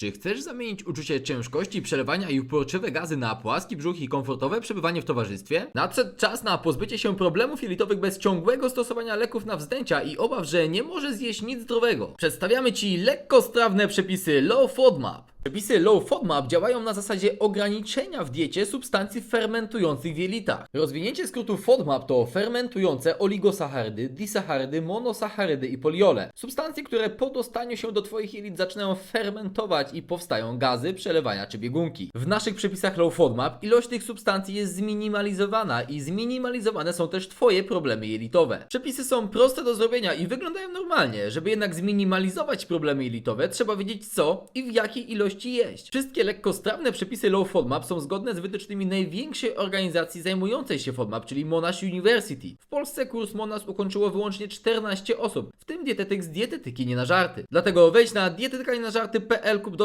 Czy chcesz zamienić uczucie ciężkości, przelewania i uporczywe gazy na płaski brzuch i komfortowe przebywanie w towarzystwie? Nadszedł czas na pozbycie się problemów jelitowych bez ciągłego stosowania leków na wzdęcia i obaw, że nie może zjeść nic zdrowego. Przedstawiamy Ci lekkostrawne przepisy Low FODMAP. Przepisy Low FODMAP działają na zasadzie ograniczenia w diecie substancji fermentujących w jelitach. Rozwinięcie skrótu FODMAP to fermentujące oligosacharydy, disacharydy, monosacharydy i poliole. Substancje, które po dostaniu się do Twoich jelit zaczynają fermentować i powstają gazy, przelewania czy biegunki. W naszych przepisach Low FODMAP ilość tych substancji jest zminimalizowana i zminimalizowane są też Twoje problemy jelitowe. Przepisy są proste do zrobienia i wyglądają normalnie. Żeby jednak zminimalizować problemy jelitowe, trzeba wiedzieć co i w jakiej ilości jeść. Wszystkie lekkostrawne przepisy Low FODMAP są zgodne z wytycznymi największej organizacji zajmującej się FODMAP, czyli Monash University. W Polsce kurs Monash ukończyło wyłącznie 14 osób, w tym dietetyk z dietetyki nie na żarty. Dlatego wejdź na dietetyka nie na żarty.pl kup